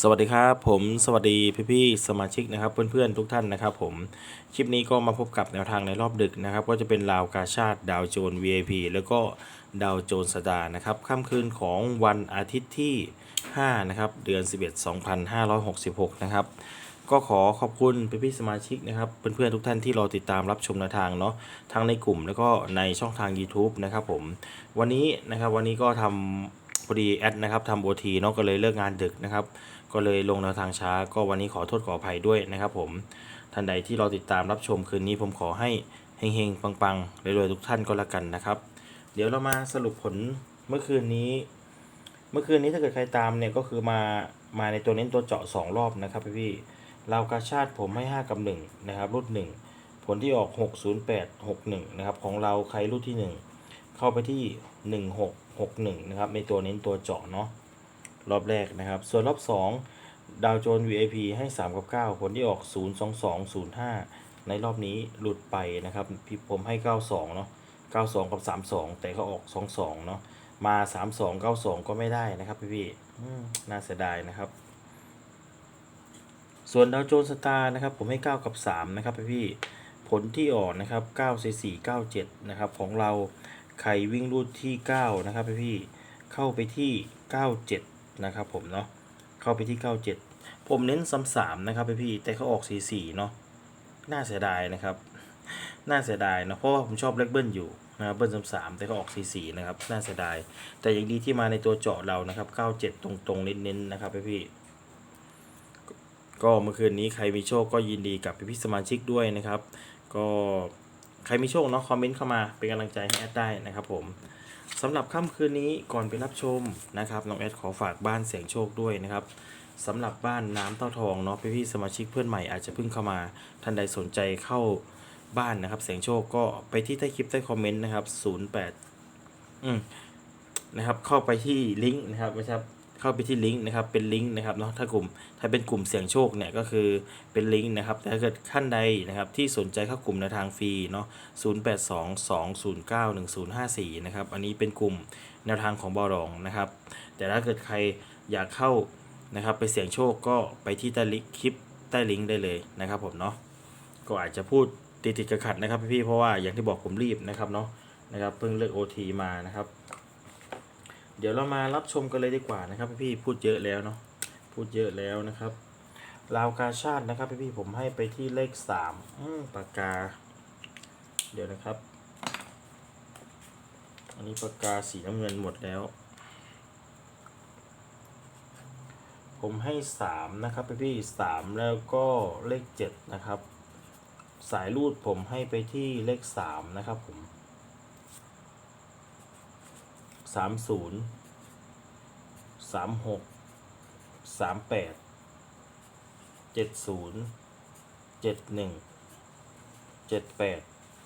สวัสดีครับผมสวัสดีพี่ๆสมาชิกนะครับเพื่อนๆทุกท่านนะครับผมคลิปนี้ก็มาพบกับแนวทางในรอบดึกนะครับก็จะเป็นลาวกาชาติดาวโจน VIP แล้วก็ดาวโจนสตาร์นะครับค่ำคืนของวันอาทิตย์ที่5นะครับเดือน 11 2566นะครับก็ขอขอบคุณพี่ๆสมาชิกนะครับเพื่อนๆทุกท่านที่รอติดตามรับชมแนวทางเนาะทั้งในกลุ่มแล้วก็ในช่องทาง YouTube นะครับผมวันนี้นะครับวันนี้ก็ทำ พอดีแอดนะครับทำโอทีเนาะก็เลยเลิกงานดึกนะครับ ก็เลยลงแนวทางช้า ก็วันนี้ขอโทษขออภัยด้วยนะครับ ผมท่านใดที่รอติดตามรับชมคืนนี้ผมขอให้เฮงๆปังๆรวยๆทุกท่านก็แล้วกันนะครับ เดี๋ยวเรามาสรุปผลเมื่อคืนนี้ เมื่อคืนนี้ถ้าเกิดใครตามเนี่ยก็คือมามาในตัวเน้นตัวเจาะ 2 รอบนะครับพี่ๆเราวกาชาติผมให้ 5 กับ 1 นะครับ รุ่น 1 ผลที่ออก 608 61 นะครับ ของเราใครรุ่นที่ 1 เข้าไปที่ 61 นะครับในตัวเน้นตัวเจาะเนาะรอบแรกนะครับ ส่วนรอบ 2 ดาวโจนส์ VIP ให้ 3 กับ 9 ผลที่ออก 02205 ในรอบนี้หลุดไปนะครับพี่ผมให้ 92 เนาะ92 กับ 32 แต่เขาออก 22 เนาะมา 32 92 ก็ไม่ได้นะครับพี่พี่น่าเสียดายนะครับ ส่วนดาวโจนส์สตาร์นะครับ ผมให้ 9 กับ 3 นะครับพี่พี่ผลที่ออกนะครับ 9 4 4 9 7 นะครับของเรา ใครวิ่งรูดที่ 9 นะครับพี่พี่เข้าไปที่ 97 นะครับผมเนาะเข้าไปที่ 97 ผมเน้นซ้ำสามนะครับพี่พี่แต่เขาออก 44 เนาะน่าเสียดายนะครับ น่าเสียดายนะเพราะว่าผมชอบเล็กเบิ้ลอยู่นะครับเบิ้ลซ้ำสามแต่ก็ออก 44 นะครับ น่าเสียดาย แต่ยังดีที่มาในตัวเจาะเรานะครับ 97 ตรงๆ เน้นๆ นะครับพี่พี่ก็เมื่อคืนนี้ใครมีโชคก็ยินดีกับพี่ๆสมาชิกด้วยนะครับ ก็ ใครมีโชคเนาะคอมเมนต์เข้ามาเป็นกำลังใจให้แอดได้นะครับผมสำหรับค่ำคืนนี้ก่อนไปรับชมนะครับน้องแอดขอฝากบ้านเสียงโชคด้วยนะครับสำหรับบ้านน้ำเต้าทองเนาะพี่ๆสมาชิกเพื่อนใหม่อาจจะเพิ่งเข้ามาท่านใดสนใจเข้าบ้านนะครับ เสียงโชคก็ไปที่ใต้คลิปใต้คอมเมนต์นะครับ 08อืมนะครับเข้าไปที่ลิงก์นะครับไม่ใช่ครับ เข้าไปที่ลิงก์นะครับเป็นลิงก์นะครับเนาะถ้ากลุ่มถ้าเป็นกลุ่มเสี่ยงโชคเนี่ยก็คือเป็นลิงก์นะครับแต่ถ้าเกิดท่านใดนะครับที่สนใจเข้ากลุ่มในทางฟรีเนาะ0822091054นะครับอันนี้เป็นกลุ่มแนวทางของบอรองนะครับ แต่ถ้าเกิดใครอยากเข้านะครับไปเสี่ยงโชคก็ไปที่ใต้ลิงก์คลิปใต้ลิงก์ได้เลยนะครับผมเนาะก็อาจจะพูดติดติดๆขัดนะครับพี่เพราะว่าอย่างที่บอกผมรีบนะครับเนาะนะครับเพิ่งเลิก OT มานะครับ เดี๋ยวเรามารับชมกันเลยดีกว่านะครับพี่ๆพูดเยอะแล้วเนาะพูดเยอะแล้วนะครับลาวกาชาตินะครับพี่ๆผมให้ไปที่เลขสามปากกา เดี๋ยวนะครับ อันนี้ปากกาสีน้ำเงินหมดแล้ว ผมให้สามนะครับพี่ๆสามแล้วก็เลขเจ็ดนะครับ สายรูดผมให้ไปที่เลขสามนะครับผม สามศูนย์สามหกสามแปดเจ็ดศูนย์เจ็ดหนึ่งเจ็ดแปด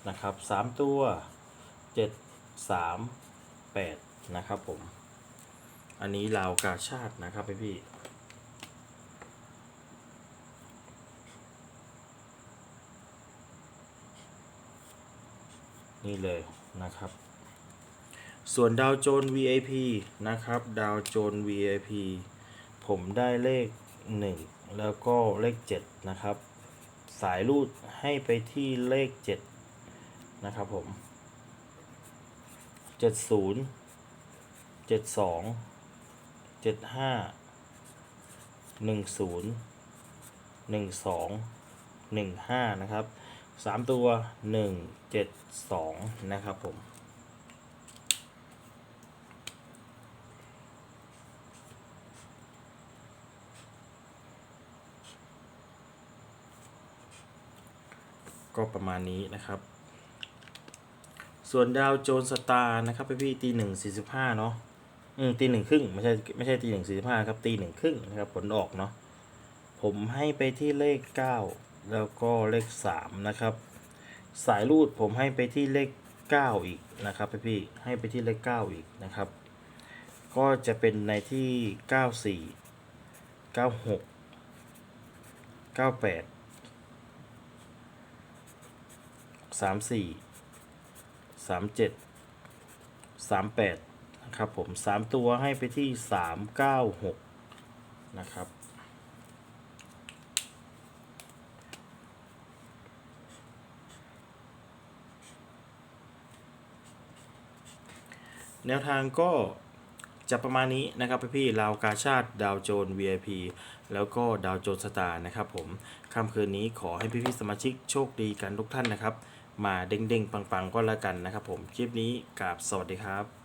นะครับสามตัวเจ็ดสามแปดนะครับผม อันนี้ลาวกาชาตินะครับพี่พี่นี่เลยนะครับ ส่วนดาวโจน VIP นะครับ ดาวโจน VIP ผมได้เลข 1 แล้วก็เลข 7 นะครับ สายรูดให้ไปที่เลข 7 นะครับผม 70 72 75 10 12 15 นะครับ 3 ตัว 1 7 2 นะครับผม ก็ประมาณนี้นะครับ ส่วนดาวโจนสตาร์นะครับพี่พี่ตีหนึ่งสี่สิบห้าเนาะอืมตีหนึ่งครึ่งไม่ใช่ไม่ใช่ตีหนึ่งสี่สิบห้าครับตีหนึ่งครึ่งนะครับผลออกเนาะผมให้ไปที่เลขเก้าแล้วก็เลขสามนะครับ สายรูดผมให้ไปที่เลขเก้าอีกนะครับพี่พี่ให้ไปที่เลขเก้าอีกนะครับ ก็จะเป็นในที่เก้าสี่เก้าหกเก้าแปด สามสี่สามเจ็ดสามแปดนะครับผมสามตัวให้ไปที่สามเก้าหกนะครับแนวทางก็จะประมาณนี้นะครับพี่พี่ลาวกาชาติดาวโจน VIP แล้วก็ดาวโจนสตาร์นะครับผมค่ำคืนนี้ขอให้พี่พี่สมาชิกโชคดีกันทุกท่านนะครับ มาเด้งๆ ปังๆ ก็แล้วกันนะครับผม คลิปนี้กาบสวัสดีครับ